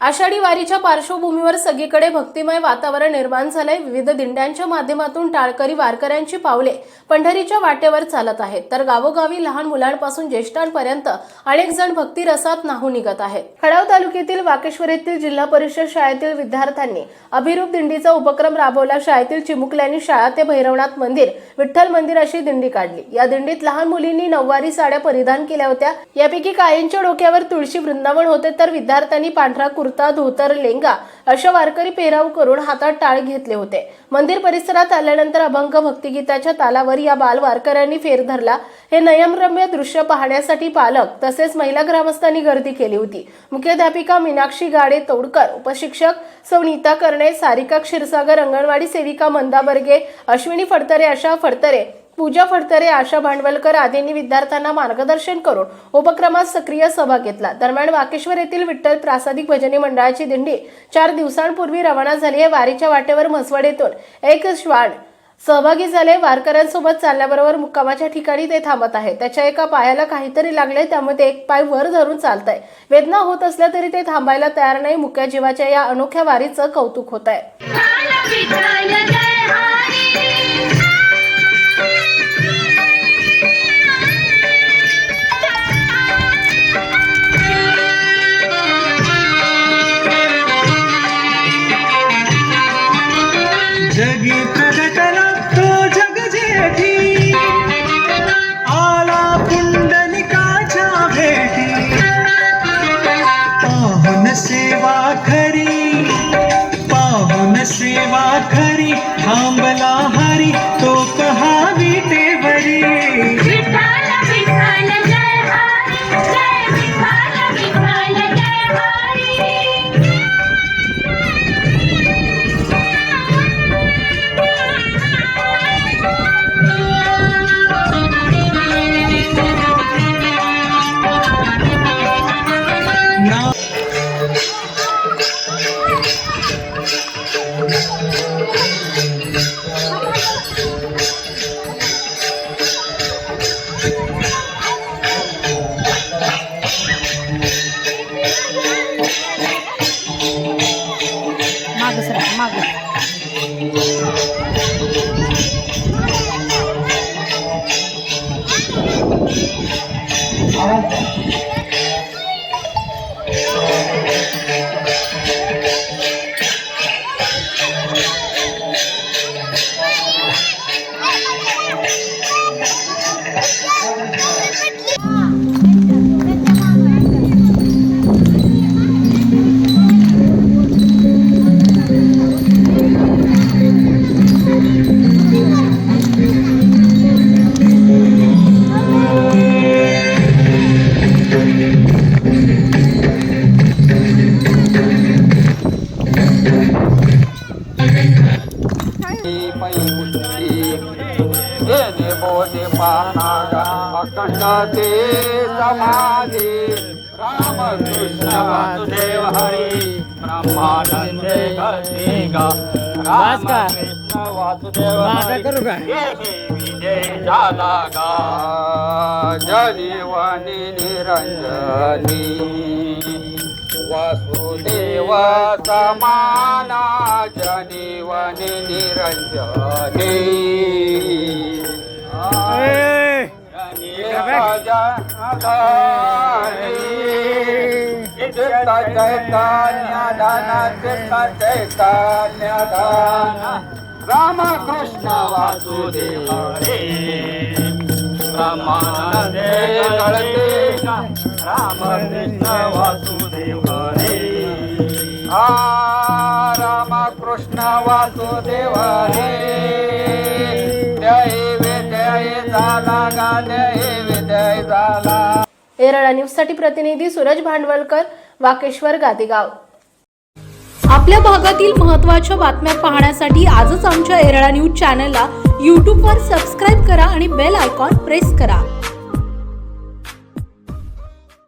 Ashadhi वारीच्या पार्श्वभूमीवर सगळीकडे भक्तिमय वातावरण निर्माण झालंय. विविध दिंड्यांच्या माध्यमातून टाळकरी वारकऱ्यांची पावले पंढरीच्या वाटेवर चालत आहेत. तर गावोगावी लहान मुलांपासून ज्येष्ठांपर्यंत अनेक जण भक्ती रसात नाहू निघत आहेत. खडाव तालुक्यातील वाकेश्वर येथील जिल्हा परिषद शाळेतील विद्यार्थ्यांनी अभिरूप दिंडीचा उपक्रम राबवला. शाळेतील चिमुकल्यांनी शाळा ते भैरवनाथ मंदिर विठ्ठल मंदिर अशी दिंडी काढली. या दिंडीत लहान मुलींनी नऊवारी साड्या परिधान केल्या होत्या. यापैकी काहींच्या डोक्यावर तुळशी वृंदावन होते. तर विद्यार्थ्यांनी पांढरा कुर्ता धोतर लेंगा अशा वारकरी पेहराव करून हातात टाळ घेतले होते. मंदिर परिसरात आल्यानंतर अभंग भक्तिगीताच्या तालावर या बाल वारकऱ्यांनी फेर धरला. हे नयमरम्य दृश्य पाहण्यासाठी पालक तसेच महिला ग्रामस्थांनी गर्दी केली होती. मुख्याध्यापिका मीनाक्षी गाडे तोडकर उपशिक्षक सौ नीता सारिका क्षीरसागर अंगणवाडी सेविका मंदा बर्गे अश्विनी फडतरे अशा फडतरे पूजा फडतरे आशा भांडवलकर आदींनी विद्यार्थ्यांना मार्गदर्शन करून उपक्रमात सक्रिय सहभाग घेतला. दरम्यान वाकेश्वर येथील विठ्ठल प्रासादिक भजनी मंडळाची दिंडी चार दिवसांपूर्वी रवाना झाली आहे. वारीच्या वाटेवर म्हसवडेतून एक श्वान सहभागी झाले. वारकऱ्यांसोबत चालल्याबरोबर मुक्कामाच्या ठिकाणी ते थांबत आहे त्याच्या एका पायाला काहीतरी लागले त्यामुळे ते एक पाय वर धरून चालत आहे वेदना होत असल्या तरी ते थांबायला तयार नाही. मुक्या जीवाच्या या अनोख्या वारीचं कौतुक होत आहे सेवा खरी थांबला हरी तो पहावी तेवरी. विठ्ठल विठ्ठल जय हरी जय विठ्ठल विठ्ठल जय हरी. Thank you. बोधे पानागा अखंड ते समाधी राम कृष्ण वासुदेव हरी ब्रह्मानंदे गतिगा रामकृष्ण वासुदेव हरी विजय झाला गा जनीवनी निरंजनी वासुदेव समाना जनीवनी निरंजनी रामकृष्ण वासुदेव रामानंदे कळते रामकृष्ण वासुदेव हरे रामकृष्ण वासुदेव हरे जय विजय झाला गा जय विजय झाला एरळा न्यूजसाठी प्रतिनिधी सूरज भांडवलकर वाकेश्वर गादेगाव. आपल्या भागातील महत्त्वाच्या बातम्या पाहण्यासाठी आजच आमच्या एरळा न्यूज चॅनलला यूट्यूबवर सबस्क्राईब करा आणि बेल आयकॉन प्रेस करा.